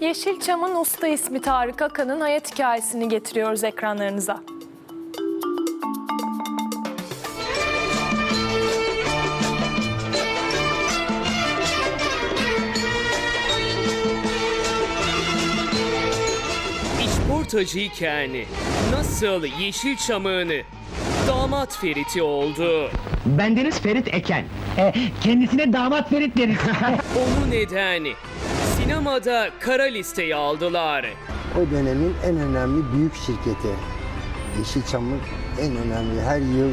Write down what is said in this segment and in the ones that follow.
Yeşilçam'ın usta ismi Tarık Akan'ın hayat hikayesini getiriyoruz ekranlarınıza. İşportacıyken nasıl Yeşilçam'ın damat Ferit'i oldu? Bendeniz Ferit Eken. E, kendisine damat Ferit deriz. Onu neden sinemada kara listeye aldılar? O dönemin en önemli büyük şirketi. Yeşilçam'ın en önemli her yıl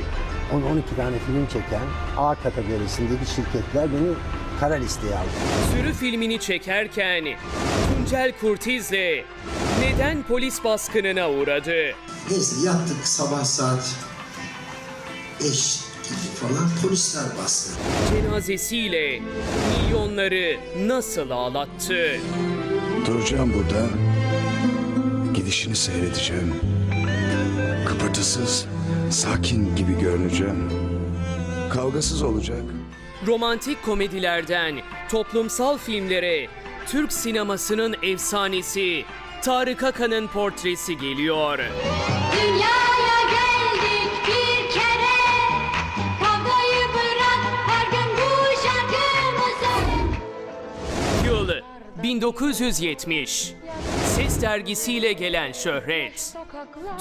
10-12 tane film çeken A kategorisindeki şirketler beni kara listeye aldı. Sürü filmini çekerken Tuncel Kurtiz'le neden polis baskınına uğradı? Neyse yattık sabah saat 5 gibi falan polisler bastı. Cenazesiyle milyonları nasıl ağlattı? Duracağım burada. Gidişini seyredeceğim. Kıpırtısız, sakin gibi görüneceğim. Kavgasız olacak. Romantik komedilerden toplumsal filmlere Türk sinemasının efsanesi Tarık Akan'ın portresi geliyor. Dünyaya 1970. Ses dergisiyle gelen şöhret.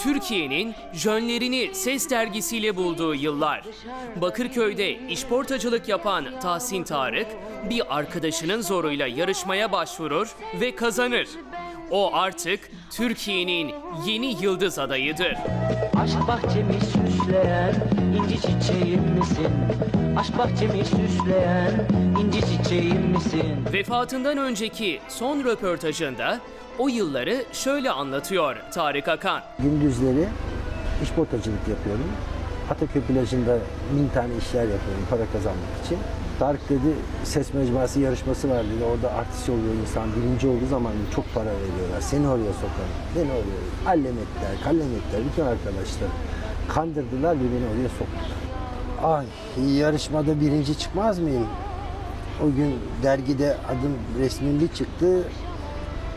Türkiye'nin jönlerini ses dergisiyle bulduğu yıllar. Bakırköy'de işportacılık yapan Tahsin Tarık bir arkadaşının zoruyla yarışmaya başvurur ve kazanır. O artık Türkiye'nin yeni yıldız adayıdır. Aşk bahçemi süsleyen inci çiçeğim misin? Aşk bahçemi süsleyen inci çiçeğim misin? Vefatından önceki son röportajında o yılları şöyle anlatıyor Tarık Akan. Gündüzleri işportacılık yapıyorum. Ataköy plajında bin tane işler yapıyorum para kazanmak için. Tarık dedi ses mecmuası yarışması var dedi. Orada artist oluyor insan. Birinci olduğu zaman çok para veriyorlar. Seni oraya sokarım. Beni oraya. Allem ettiler, kallem ettiler. Bütün arkadaşlar kandırdılar ve beni oraya soktular. Ay yarışmada birinci çıkmaz mıyım? O gün dergide adım resmim bir çıktı.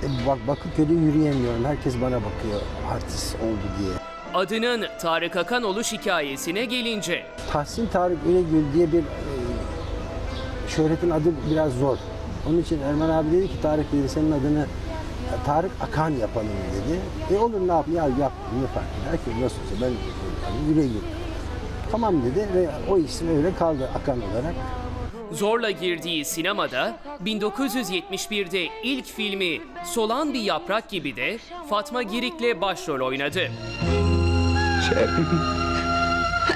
E, bak Bakırköy'de yürüyemiyorum. Herkes bana bakıyor artist oldu diye. Adının Tarık Akan oluş hikayesine gelince Tahsin Tarık Üregül diye bir e, şöhretin adı biraz zor. Onun için Erman abi dedi ki Tarık dedi senin adını Tarık Akan yapalım dedi. E olur ne yapayım ya yap ne fark eder ki nasıl olsa ben yani Üregül. Tamam dedi ve o isim öyle kaldı Akan olarak. zorla girdiği sinemada 1971'de ilk filmi Solan Bir Yaprak gibi de Fatma Girik'le başrol oynadı.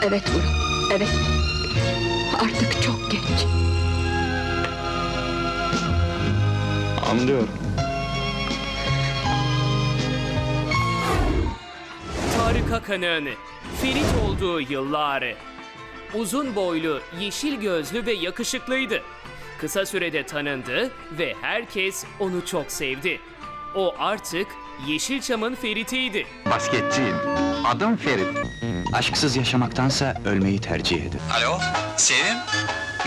Evet Vural, evet. Artık çok geç. Anlıyorum. Tarık Akan'ın Ferit olduğu yıllar. Uzun boylu, yeşil gözlü ve yakışıklıydı. Kısa sürede tanındı ve herkes onu çok sevdi. O artık Yeşilçam'ın Ferit'iydi. Basketçiyim. Adım Ferit. Aşksız yaşamaktansa ölmeyi tercih ederim. Alo, Sevim.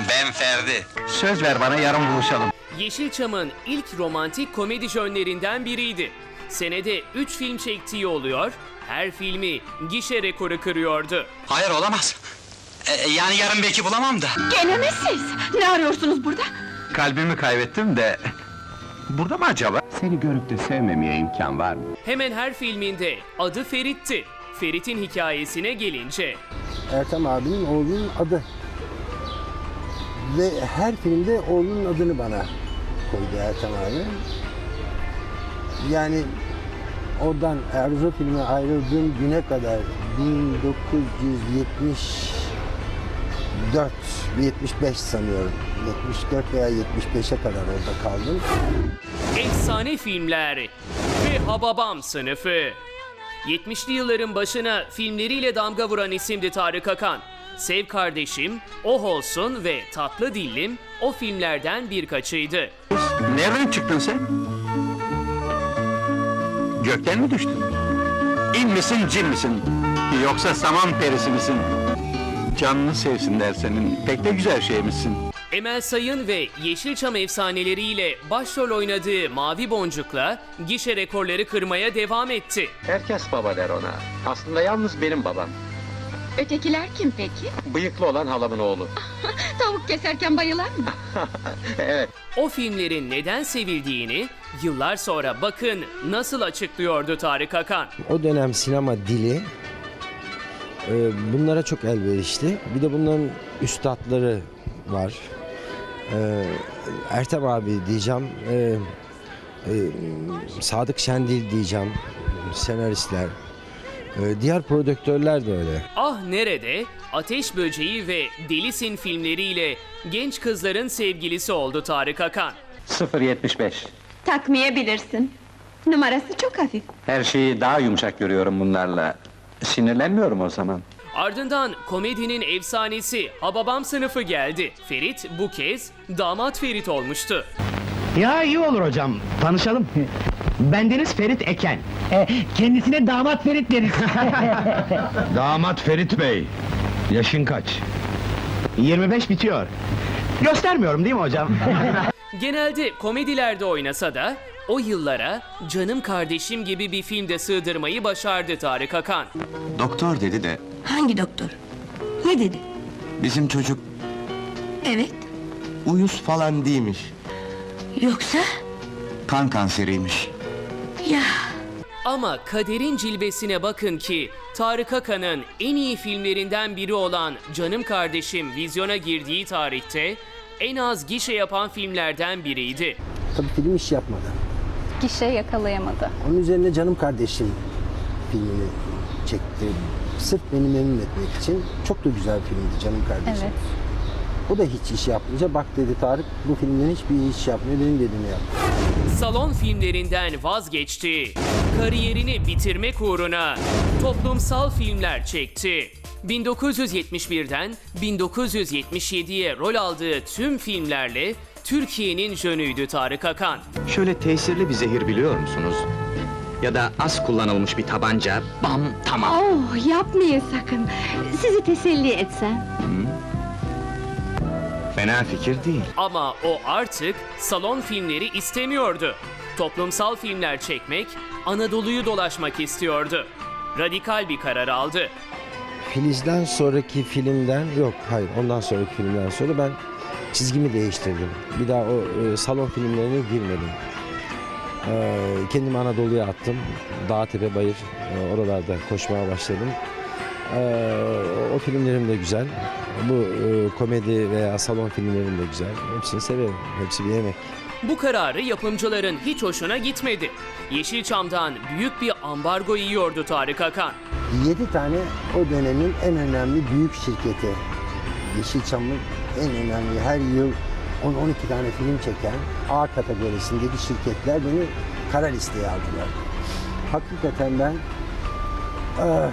Ben Ferdi. Söz ver bana yarın buluşalım. Yeşilçam'ın ilk romantik komedi jönlerinden biriydi. Senede 3 film çektiği oluyor, her filmi gişe rekoru kırıyordu. Hayır olamaz. E, yani yarın belki bulamam da. Gene mi siz? Ne arıyorsunuz burada? Kalbimi kaybettim de... Burada mı acaba? Seni görüp de sevmemeye imkan var mı? Hemen her filminde adı Ferit'ti. Ferit'in hikayesine gelince Ertem abinin oğlunun adı. Ve her filmde oğlunun adını bana koydu Ertem abi. Yani oradan Erzurum filme ayrıldığım güne kadar 1974 75 sanıyorum. 74 veya 75'e kadar orada kaldım. efsane filmler ve Hababam sınıfı. 70'li yılların başına filmleriyle damga vuran isimdi Tarık Akan. Sev Kardeşim, Oh Olsun ve Tatlı Dillim o filmlerden birkaçıydı. Nereden çıktın sen? Gökten mi düştün? İn misin, cin misin? Yoksa saman perisi misin? Canını sevsin der senin, pek de güzel şeymişsin. Emel Sayın ve Yeşilçam efsaneleriyle başrol oynadığı Mavi Boncuk'la gişe rekorları kırmaya devam etti. Herkes baba der ona. Aslında yalnız benim babam. Ötekiler kim peki? Bıyıklı olan halamın oğlu. Tavuk keserken bayılan mı? evet. O filmlerin neden sevildiğini yıllar sonra bakın nasıl açıklıyordu Tarık Akan. O dönem sinema dili e, bunlara çok elverişli. Bir de bunların üstadları var. E, Ertem abi diyeceğim. e, e, Sadık Şendil diyeceğim. Senaristler. E, diğer prodüktörler de öyle. Ah Nerede, Ateş Böceği ve Delisin filmleriyle genç kızların sevgilisi oldu Tarık Akan. 075. Takmayabilirsin. Numarası çok hafif. Her şeyi daha yumuşak görüyorum bunlarla. Sinirlenmiyorum o zaman. Ardından komedinin efsanesi Hababam sınıfı geldi. Ferit bu kez damat Ferit olmuştu. Ya iyi olur hocam. Tanışalım. Bendeniz Ferit Eken. E, kendisine damat Ferit deriz. Damat Ferit Bey. Yaşın kaç? 25 bitiyor. Göstermiyorum değil mi hocam? Genelde komedilerde oynasa da o yıllara Canım Kardeşim gibi bir filmde sığdırmayı başardı Tarık Akan. Doktor dedi de Hangi doktor? Ne dedi? bizim çocuk Evet. uyuz falan değilmiş. Yoksa? Kan kanseriymiş. Ya Ama kaderin cilvesine bakın ki Tarık Akan'ın en iyi filmlerinden biri olan Canım Kardeşim vizyona girdiği tarihte en az gişe yapan filmlerden biriydi. Tabii film iş yapmadı. Gişe yakalayamadı. Onun üzerine Canım Kardeşim filmini çekti. Sırf beni memnun etmek için. Çok da güzel filmdi Canım Kardeşim. Evet. O da hiç iş yapmayınca bak dedi Tarık bu filmden hiçbir iş yapmıyor benim dediğimi yap. Salon filmlerinden vazgeçti. Kariyerini bitirmek uğruna toplumsal filmler çekti. 1971'den 1977'ye rol aldığı tüm filmlerle Türkiye'nin jönüydü Tarık Akan. Şöyle tesirli bir zehir biliyor musunuz? Ya da az kullanılmış bir tabanca, bam tamam. Oh yapmayın sakın. Sizi teselli etsem. Fena fikir değil. Ama o artık salon filmleri istemiyordu. Toplumsal filmler çekmek, Anadolu'yu dolaşmak istiyordu. Radikal bir karar aldı. Filiz'den sonraki filmden yok hayır ondan sonraki filmden sonra ben çizgimi değiştirdim. Bir daha o e, salon filmlerine girmedim. E, kendimi Anadolu'ya attım. Dağ tepe bayır e, oralarda koşmaya başladım. E, o filmlerim de güzel. Bu e, komedi veya salon filmlerim de güzel. Hepsini severim. Hepsi bir yemek. Bu kararı yapımcıların hiç hoşuna gitmedi. Yeşilçam'dan büyük bir ambargo yiyordu Tarık Akan. 7 tane o dönemin en önemli büyük şirketi. Yeşilçam'ın en önemli her yıl 10-12 tane film çeken A kategorisindeki şirketler beni kara listeye aldılar. Hakikaten ben eh,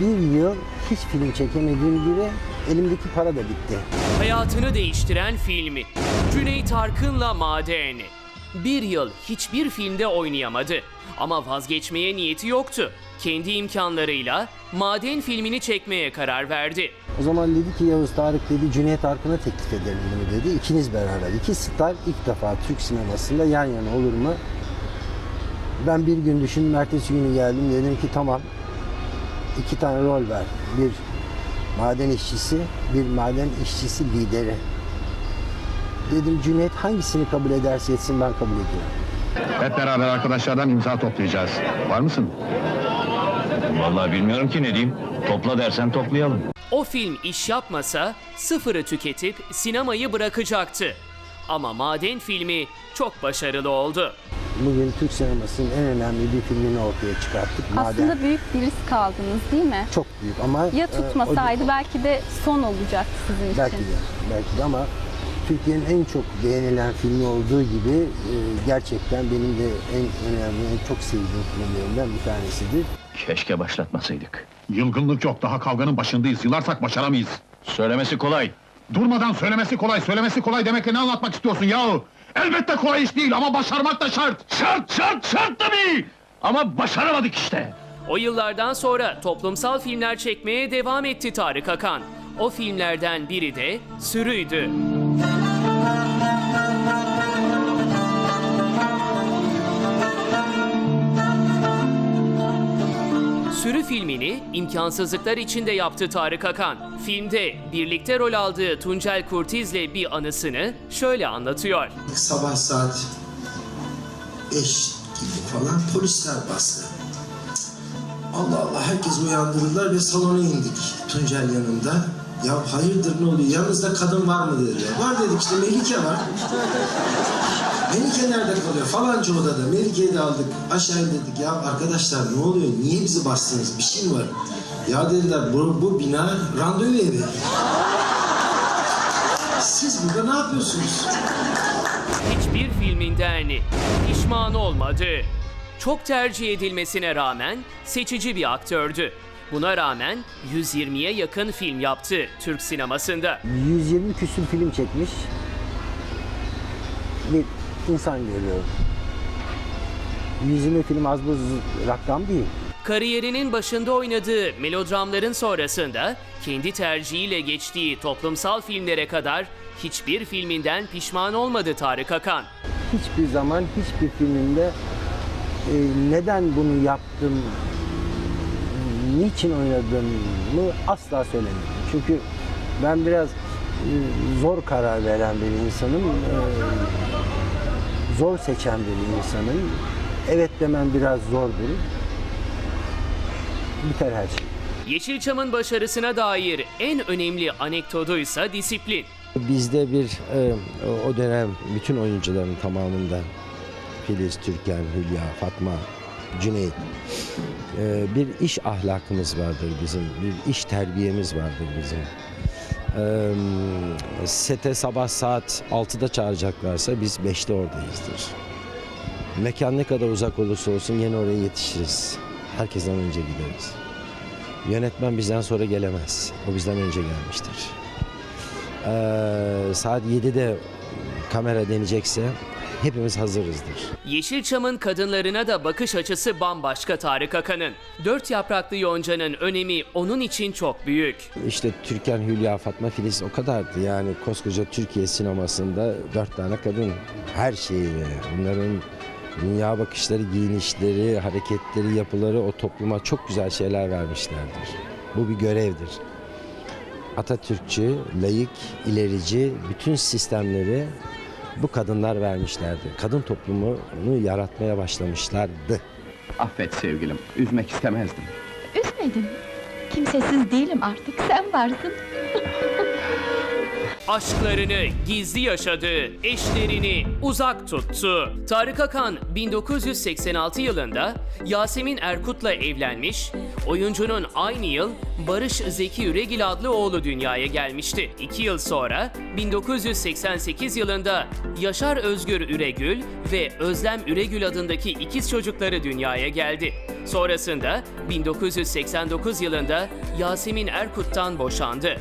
bir yıl hiç film çekemediğim gibi elimdeki para da bitti. Hayatını değiştiren filmi. Cüneyt Arkın'la Maden. Bir yıl hiçbir filmde oynayamadı. Ama vazgeçmeye niyeti yoktu. Kendi imkanlarıyla Maden filmini çekmeye karar verdi. O zaman dedi ki Yavuz Tarık dedi Cüneyt Arkın'a teklif edelim bunu dedi. İkiniz beraber. İki star ilk defa Türk sinemasında yan yana olur mu? Ben bir gün düşündüm. Ertesi günü geldim. Dedim ki tamam. İki tane rol ver. Bir maden işçisi, bir maden işçisi lideri. Dedim Cüneyt hangisini kabul ederse etsin ben kabul ediyorum. Hep beraber arkadaşlardan imza toplayacağız. Var mısın? Vallahi bilmiyorum ki ne diyeyim. Topla dersen toplayalım. O film iş yapmasa sıfırı tüketip sinemayı bırakacaktı. Ama Maden filmi çok başarılı oldu. Bugün Türk sinemasının en önemli bir filmini ortaya çıkarttık. Aslında Maden. büyük bir risk aldınız değil mi? Çok büyük ama... Ya e, tutmasaydı o- belki de son olacaktı sizin için. Belki de, belki de ama Türkiye'nin en çok beğenilen filmi olduğu gibi e, gerçekten benim de en önemli, en çok sevdiğim filmlerimden bir tanesidir. Keşke başlatmasaydık. Yılgınlık yok. Daha kavganın başındayız. Yılarsak başaramayız. Söylemesi kolay. Durmadan söylemesi kolay. Söylemesi kolay demekle ne anlatmak istiyorsun yahu? Elbette kolay iş değil ama başarmak da şart. Şart, şart, şart tabii. Ama başaramadık işte. O yıllardan sonra toplumsal filmler çekmeye devam etti Tarık Akan. O filmlerden biri de Sürü'ydü. Sürü filmini imkansızlıklar içinde yaptı Tarık Akan. Filmde birlikte rol aldığı Tuncel Kurtiz'le bir anısını şöyle anlatıyor. Sabah saat 5 gibi falan polisler bastı. Allah Allah herkes uyandırdılar ve salona indik. Tuncel yanımda. Ya hayırdır ne oluyor? Yanınızda kadın var mı dediler. Var dedik işte Melike var. Melike nerede kalıyor? Falanca odada. Melike'yi de aldık. Aşağı dedik. Ya arkadaşlar ne oluyor? Niye bizi bastınız? Bir şey mi var? Ya dediler bu, bu bina randevu evi. Siz burada ne yapıyorsunuz? Hiçbir filminden pişman olmadı. Çok tercih edilmesine rağmen seçici bir aktördü. Buna rağmen 120'ye yakın film yaptı Türk sinemasında. 120 küsür film çekmiş bir insan görüyorum. 120 film az buz rakam değil. Kariyerinin başında oynadığı melodramların sonrasında kendi tercihiyle geçtiği toplumsal filmlere kadar hiçbir filminden pişman olmadı Tarık Akan. Hiçbir zaman hiçbir filminde e, neden bunu yaptım, niçin oynadığımı asla söylemedim. Çünkü ben biraz e, zor karar veren bir insanım, e, zor seçen bir insanım. Evet demem biraz zordur. Biter her şey. Yeşilçam'ın başarısına dair en önemli anekdotuysa disiplin. Bizde bir e, o dönem bütün oyuncuların tamamında Filiz, Türkan, Hülya, Fatma, Cüneyt e, bir iş ahlakımız vardır bizim, bir iş terbiyemiz vardır bizim. E, sete sabah saat 6'da çağıracaklarsa biz 5'te oradayızdır. Mekan ne kadar uzak olursa olsun yine oraya yetişiriz. Herkesten önce gideriz. Yönetmen bizden sonra gelemez. O bizden önce gelmiştir. Ee, saat 7'de kamera deneyecekse hepimiz hazırızdır. Yeşilçam'ın kadınlarına da bakış açısı bambaşka Tarık Akan'ın. Dört yapraklı yoncanın önemi onun için çok büyük. İşte Türkan, Hülya, Fatma, Filiz o kadardı. Yani koskoca Türkiye sinemasında dört tane kadın. Her şeyi bunların dünya bakışları, giyinişleri, hareketleri, yapıları o topluma çok güzel şeyler vermişlerdir. Bu bir görevdir. Atatürkçü, layık, ilerici bütün sistemleri bu kadınlar vermişlerdi. Kadın toplumunu yaratmaya başlamışlardı. Affet sevgilim, üzmek istemezdim. Üzmedim. Kimsesiz değilim artık, sen varsın. Aşklarını gizli yaşadı, eşlerini uzak tuttu. Tarık Akan 1986 yılında Yasemin Erkut'la evlenmiş, oyuncunun aynı yıl Barış Zeki Üregil adlı oğlu dünyaya gelmişti. İki yıl sonra 1988 yılında Yaşar Özgür Üregül ve Özlem Üregül adındaki ikiz çocukları dünyaya geldi. Sonrasında 1989 yılında Yasemin Erkut'tan boşandı.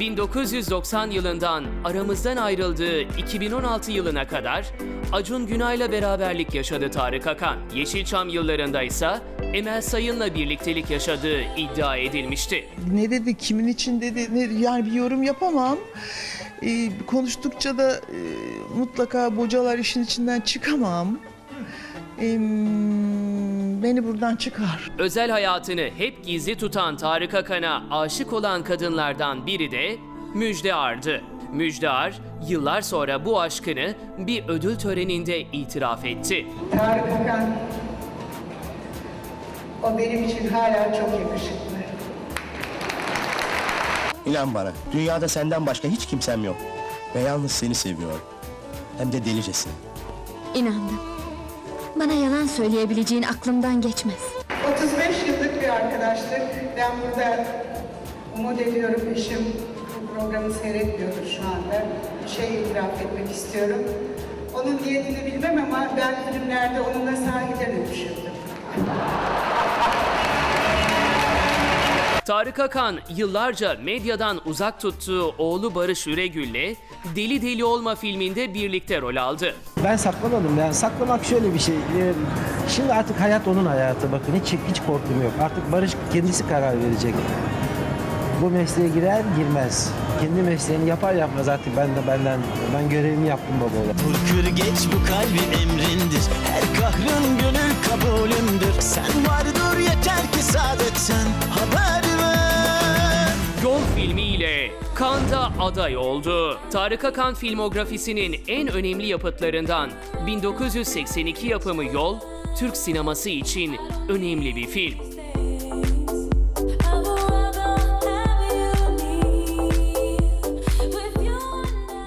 1990 yılından aramızdan ayrıldığı 2016 yılına kadar Acun Günay'la beraberlik yaşadı Tarık Akan. Yeşilçam yıllarında ise Emel Sayın'la birliktelik yaşadığı iddia edilmişti. Ne dedi, kimin için dedi, ne, yani bir yorum yapamam. Ee, konuştukça da e, mutlaka bocalar işin içinden çıkamam. Ee, beni buradan çıkar. Özel hayatını hep gizli tutan Tarık Akan'a aşık olan kadınlardan biri de Müjde Ar'dı. Müjde Ar, yıllar sonra bu aşkını bir ödül töreninde itiraf etti. Tarık Akan, o benim için hala çok yakışıklı. İnan bana, dünyada senden başka hiç kimsem yok. Ve yalnız seni seviyorum. Hem de delicesine. İnandım. Bana yalan söyleyebileceğin aklımdan geçmez. 35 yıllık bir arkadaşlık. Ben burada umut ediyorum eşim programı seyretmiyordur şu anda. Şey itiraf etmek istiyorum. Onun niyetini bilmem ama ben filmlerde onunla sahiden öpüşürdüm. Tarık Akan yıllarca medyadan uzak tuttuğu oğlu Barış Üregül'le Deli Deli Olma filminde birlikte rol aldı. Ben saklamadım yani saklamak şöyle bir şey. Ee, Şimdi artık hayat onun hayatı bakın hiç hiç korkum yok. Artık Barış kendisi karar verecek. Bu mesleğe girer girmez. Kendi mesleğini yapar yapmaz artık ben de benden ben görevimi yaptım baba olarak. Vur geç bu kalbin emrindir Her kahrın Cannes'da aday oldu. Tarık Akan filmografisinin en önemli yapıtlarından 1982 yapımı Yol, Türk sineması için önemli bir film.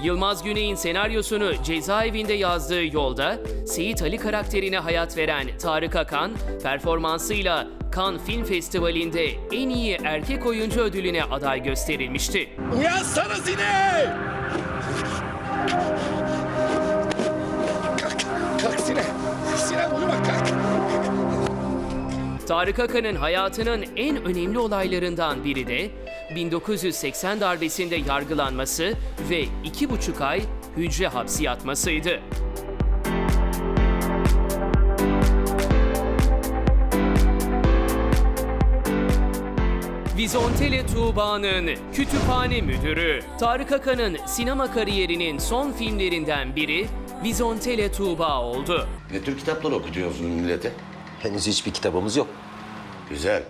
Yılmaz Güney'in senaryosunu cezaevinde yazdığı yolda Seyit Ali karakterine hayat veren Tarık Akan performansıyla Cannes Film Festivali'nde en iyi erkek oyuncu ödülüne aday gösterilmişti. Uyansana Zine! Kalk, kalk Sine! Sine uyuma kalk! Tarık Akan'ın hayatının en önemli olaylarından biri de 1980 darbesinde yargılanması ve iki buçuk ay hücre hapsi yatmasıydı. Vizontele Tuğba'nın kütüphane müdürü. Tarık Akan'ın sinema kariyerinin son filmlerinden biri Vizontele Tuğba oldu. Ne tür kitaplar okutuyorsun millete? Henüz hiçbir kitabımız yok. Güzel.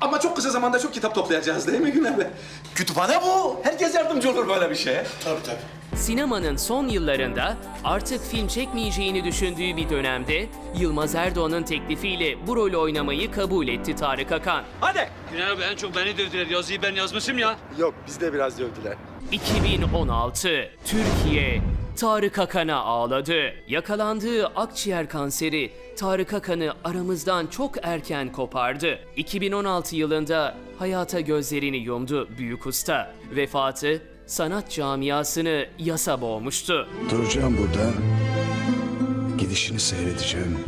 Ama çok kısa zamanda çok kitap toplayacağız değil mi Güner Bey? Kütüphane bu. Herkes yardımcı olur böyle bir şeye. Tabii tabii. Sinemanın son yıllarında artık film çekmeyeceğini düşündüğü bir dönemde Yılmaz Erdoğan'ın teklifiyle bu rolü oynamayı kabul etti Tarık Akan. Hadi. Güner abi en çok beni dövdüler. Yazıyı ben yazmışım ya. Yok biz de biraz dövdüler. 2016 Türkiye Tarık Akan'a ağladı. Yakalandığı akciğer kanseri Tarık Akan'ı aramızdan çok erken kopardı. 2016 yılında hayata gözlerini yumdu büyük usta. Vefatı sanat camiasını yasa boğmuştu. Duracağım burada. Gidişini seyredeceğim.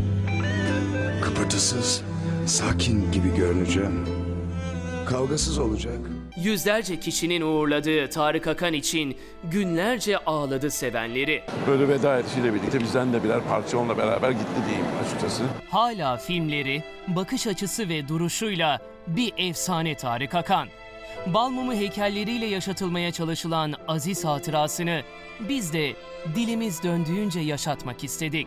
Kıpırtısız, sakin gibi görüneceğim. Kavgasız olacak. Yüzlerce kişinin uğurladığı Tarık Akan için günlerce ağladı sevenleri. Böyle veda edişiyle birlikte bizden de birer parça onunla beraber gitti diyeyim açıkçası. Hala filmleri, bakış açısı ve duruşuyla bir efsane Tarık Akan. Balmumu heykelleriyle yaşatılmaya çalışılan aziz hatırasını biz de dilimiz döndüğünce yaşatmak istedik.